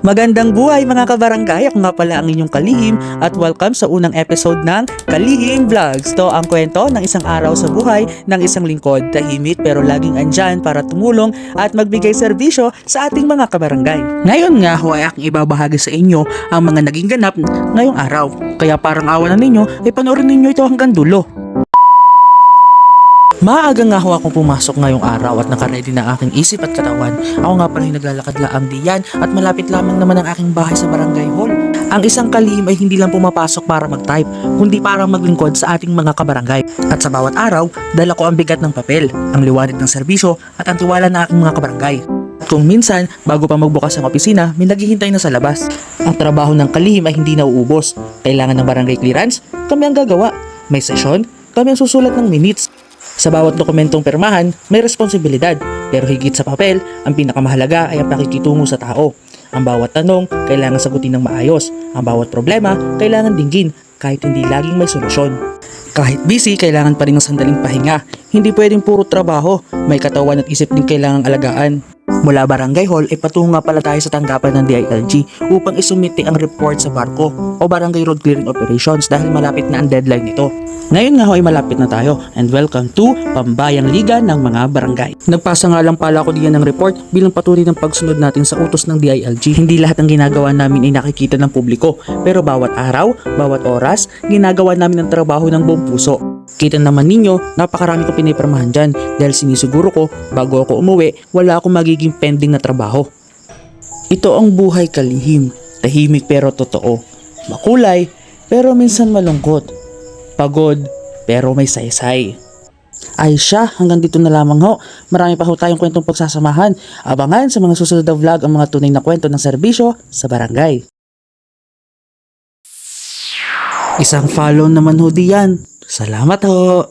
Magandang buhay mga kabarangay, ako nga pala ang inyong kalihim at welcome sa unang episode ng Kalihim Vlogs. To ang kwento ng isang araw sa buhay ng isang lingkod, tahimik pero laging andyan para tumulong at magbigay serbisyo sa ating mga kabarangay. Ngayon nga ho ay aking ibabahagi sa inyo ang mga naging ganap ngayong araw. Kaya parang awa na ninyo, ay panoorin ninyo ito hanggang dulo. Maaga nga ho akong pumasok ngayong araw at nakaredy na aking isip at katawan. Ako nga pala yung naglalakad laang diyan at malapit lamang naman ang aking bahay sa barangay hall. Ang isang kalihim ay hindi lang pumapasok para mag-type, kundi para maglingkod sa ating mga kabarangay. At sa bawat araw, dala ko ang bigat ng papel, ang liwanag ng serbisyo at ang tiwala ng aking mga kabarangay. At kung minsan, bago pa magbukas ang opisina, may naghihintay na sa labas. Ang trabaho ng kalihim ay hindi nauubos. Kailangan ng barangay clearance, kami ang gagawa. May sesyon, kami ang susulat ng minutes. Sa bawat dokumentong permahan, may responsibilidad. Pero higit sa papel, ang pinakamahalaga ay ang pakikitungo sa tao. Ang bawat tanong, kailangan sagutin ng maayos. Ang bawat problema, kailangan dinggin kahit hindi laging may solusyon. Kahit busy, kailangan pa rin ng sandaling pahinga. Hindi pwedeng puro trabaho. May katawan at isip din kailangang alagaan. Mula Barangay Hall ay patungo nga pala tayo sa tanggapan ng DILG upang isumite ang report sa barko o Barangay Road Clearing Operations dahil malapit na ang deadline nito. Ngayon nga ho ay malapit na tayo and welcome to Pambayang Liga ng mga Barangay. Nagpasa nga lang pala ako diyan ng report bilang patuloy ng pagsunod natin sa utos ng DILG. Hindi lahat ng ginagawa namin ay nakikita ng publiko pero bawat araw, bawat oras, ginagawa namin ang trabaho ng buong puso. Kita naman ninyo, napakarami ko pinipirmahan dyan dahil sinisiguro ko bago ako umuwi, wala akong magiging pending na trabaho. Ito ang buhay kalihim, tahimik pero totoo. Makulay pero minsan malungkot. Pagod pero may saysay. Ay siya, hanggang dito na lamang ho. Marami pa ho tayong kwentong pagsasamahan. Abangan sa mga susunod na vlog ang mga tunay na kwento ng serbisyo sa barangay. Isang follow naman ho diyan. Salamat ho.